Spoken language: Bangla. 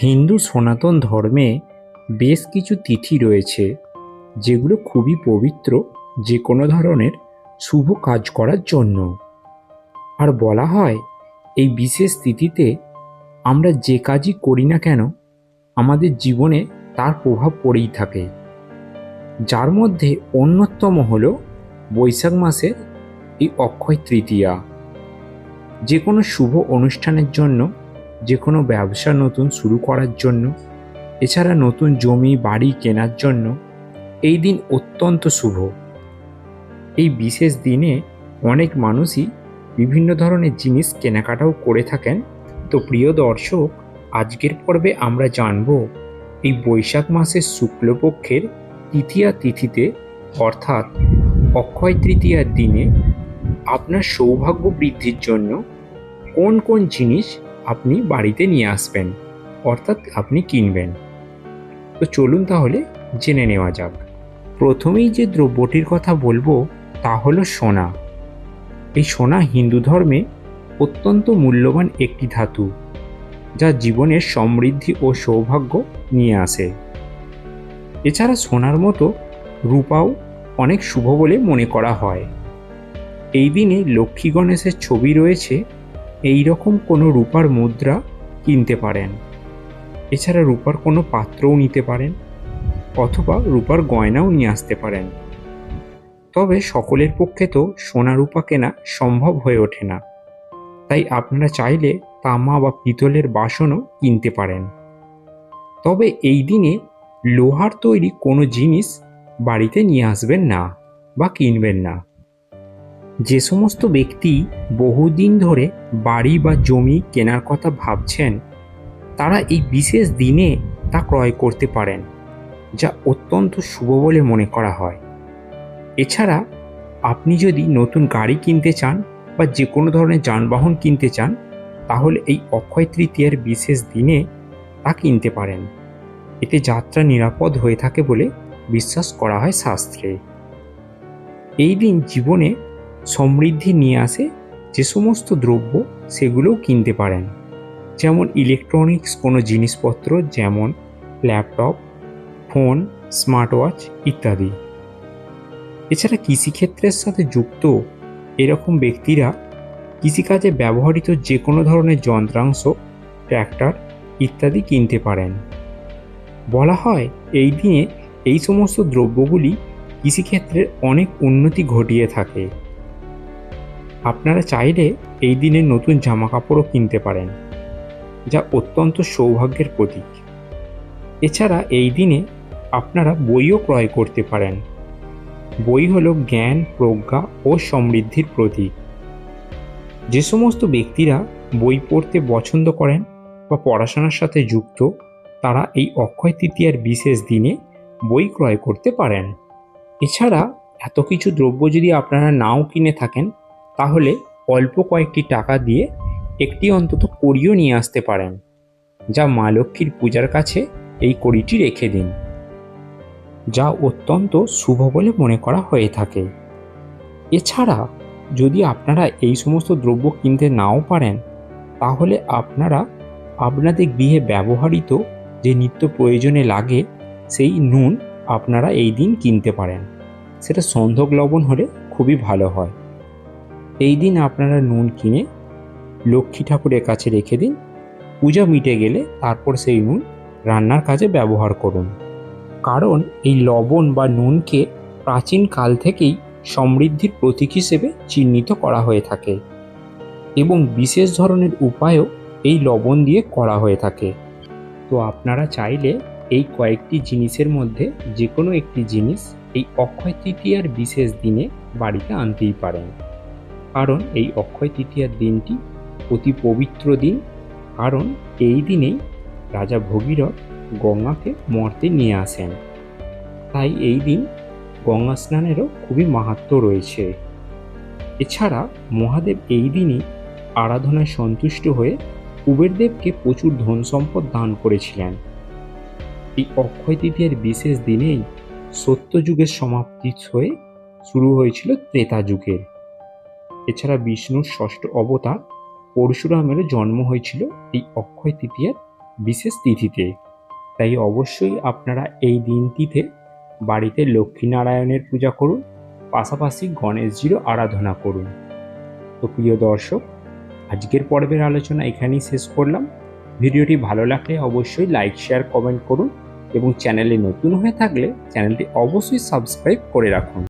হিন্দু সনাতন ধর্মে বেশ কিছু তিথি রয়েছে, যেগুলো খুবই পবিত্র, যে কোনো ধরনের শুভ কাজ করার জন্য। আর বলা হয়, এই বিশেষ তিথিতে আমরা যে কাজই করি না কেন, আমাদের জীবনে তার প্রভাব পড়েই থাকে। যার মধ্যে অন্যতম হল বৈশাখ মাসের এই অক্ষয় তৃতীয়া। যে কোনো শুভ অনুষ্ঠানের জন্য যে কোনো ব্যবসা নতুন শুরু করার জন্য, এছাড়া নতুন জমি, বাড়ি কেনার জন্য এই দিন অত্যন্ত শুভ। এই বিশেষ দিনে অনেক মানুষই বিভিন্ন ধরনের জিনিস কেনাকাটাও করে থাকেন। তো প্রিয় দর্শক, আজকের পর্বে আমরা জানব এই বৈশাখ মাসের শুক্লপক্ষের তৃতীয়া তিথিতে, অর্থাৎ অক্ষয় তৃতীয়ার দিনে আপনার সৌভাগ্য বৃদ্ধির জন্য কোন কোন জিনিস আপনি বাড়িতে নিয়ে আসবেন, অর্থাৎ আপনি কিনবেন। তো চলুন তাহলে জেনে নেওয়া যাক। প্রথমেই যে দ্রব্যটির কথা বলব, তা হলো সোনা। এই সোনা হিন্দু ধর্মে অত্যন্ত মূল্যবান একটি ধাতু, যা জীবনের সমৃদ্ধি ও সৌভাগ্য নিয়ে আসে। এছাড়া সোনার মতো রূপাও অনেক শুভ বলে মনে করা হয়। এই দিনে লক্ষ্মী গণেশের ছবি রয়েছে এই রকম কোনো রূপার মুদ্রা কিনতে পারেন। এছাড়া রূপার কোনো পাত্রও নিতে পারেন, অথবা রূপার গয়নাও নিয়ে আসতে পারেন। তবে সকলের পক্ষে তো সোনা রূপা কেনা সম্ভব হয়ে ওঠে না। তাই আপনারা চাইলে তামা বা পিতলের বাসনও কিনতে পারেন। তবে এই দিনে লোহার তৈরি কোনো জিনিস বাড়িতে নিয়ে আসবেন না বা কিনবেন না। যে সমস্ত ব্যক্তি বহুদিন ধরে বাড়ি বা জমি কেনার কথা ভাবছেন, তারা এই বিশেষ দিনে তা ক্রয় করতে পারেন, যা অত্যন্ত শুভ বলে মনে করা হয়। এছাড়া আপনি যদি নতুন গাড়ি কিনতে চান বা যে কোনো ধরনের যানবাহন কিনতে চান, তাহলে এই অক্ষয় তৃতীয়ার বিশেষ দিনে তা কিনতে পারেন। এতে যাত্রা নিরাপদ হয়ে থাকে বলে বিশ্বাস করা হয় শাস্ত্রে। এই দিন জীবনে সমৃদ্ধি নিয়ে আসে যে সমস্ত দ্রব্য সেগুলোও কিনতে পারেন। যেমন ইলেকট্রনিক্স কোনো জিনিসপত্র যেমন ল্যাপটপ ফোন স্মার্ট ওয়াচ ইত্যাদি। এছাড়া কৃষিক্ষেত্রের সাথে যুক্ত এরকম ব্যক্তিরা কৃষিকাজে ব্যবহৃত যে কোনো ধরনের যন্ত্রাংশ ট্র্যাক্টর ইত্যাদি কিনতে পারেন। বলা হয়, এই দিনে এই সমস্ত দ্রব্যগুলি কৃষিক্ষেত্রের অনেক উন্নতি ঘটিয়ে থাকে। আপনারা চাইলে এই দিনে নতুন জামা কাপড়ও কিনতে পারেন, যা অত্যন্ত সৌভাগ্যের প্রতীক। এছাড়া এই দিনে আপনারা বইও ক্রয় করতে পারেন। বই হলো জ্ঞান, প্রজ্ঞা ও সমৃদ্ধির প্রতীক। যে সমস্ত ব্যক্তিরা বই পড়তে পছন্দ করেন বা পড়াশোনার সাথে যুক্ত, তারা এই অক্ষয় তৃতীয়ার বিশেষ দিনে বই ক্রয় করতে পারেন। এছাড়া এত কিছু দ্রব্য যদি আপনারা নাও কিনে থাকেন তাহলে অল্প কয়েকটি টাকা দিয়ে একটি অন্তত কড়িও নিয়ে আসতে পারেন, যা মা লক্ষ্মীর পূজার কাছে এই কড়িটি রেখে দিন, যা অত্যন্ত শুভ বলে মনে করা হয়ে থাকে। এছাড়া যদি আপনারা এই সমস্ত দ্রব্য কিনতে নাও পারেন, তাহলে আপনারা আপনাদের গৃহে ব্যবহৃত যে নিত্য প্রয়োজনে লাগে সেই নুন আপনারা এই দিন কিনতে পারেন। সেটা সন্ধক লবণ হলে খুবই ভালো হয়। এই দিন আপনারা নুন কিনে লক্ষ্মী ঠাকুরের কাছে রেখে দিন। পূজা মিটে গেলে তারপর সেই নুন রান্নার কাজে ব্যবহার করুন। কারণ এই লবণ বা নুনকে প্রাচীন কাল থেকেই সমৃদ্ধির প্রতীক হিসেবে চিহ্নিত করা হয়ে থাকে এবং বিশেষ ধরনের উপায়ও এই লবণ দিয়ে করা হয়ে থাকে। তো আপনারা চাইলে এই কয়েকটি জিনিসের মধ্যে যে কোনো একটি জিনিস এই অক্ষয় তৃতীয়ার বিশেষ দিনে বাড়িতে আনতেই পারেন। কারণ এই অক্ষয় তৃতীয়ার দিনটি অতি পবিত্র দিন। কারণ এই দিনেই রাজা ভগীরথ গঙ্গাকে মর্তে নিয়ে আসেন। তাই এই দিন গঙ্গা স্নানেরও খুবই মাহাত্ম রয়েছে। এছাড়া মহাদেব এই দিনই আরাধনায় সন্তুষ্ট হয়ে কুবেরদেবকে প্রচুর ধন সম্পদ দান করেছিলেন। এই অক্ষয় তৃতীয়ার বিশেষ দিনেই সত্যযুগের সমাপ্তি হয়ে শুরু হয়েছিল ত্রেতা যুগের। এছাড়া বিষ্ণুর ষষ্ঠ অবতার পরশুরামেরও জন্ম হয়েছিল এই অক্ষয় তৃতীয়ার বিশেষ তিথিতে। তাই অবশ্যই আপনারা এই দিনটিতে বাড়িতে লক্ষ্মীনারায়ণের পূজা করুন, পাশাপাশি গণেশজিরও আরাধনা করুন। তো প্রিয় দর্শক, আজকের পর্বের আলোচনা এখানেই শেষ করলাম। ভিডিওটি ভালো লাগলে অবশ্যই লাইক, শেয়ার, কমেন্ট করুন এবং চ্যানেলে নতুন হয়ে থাকলে চ্যানেলটি অবশ্যই সাবস্ক্রাইব করে রাখুন।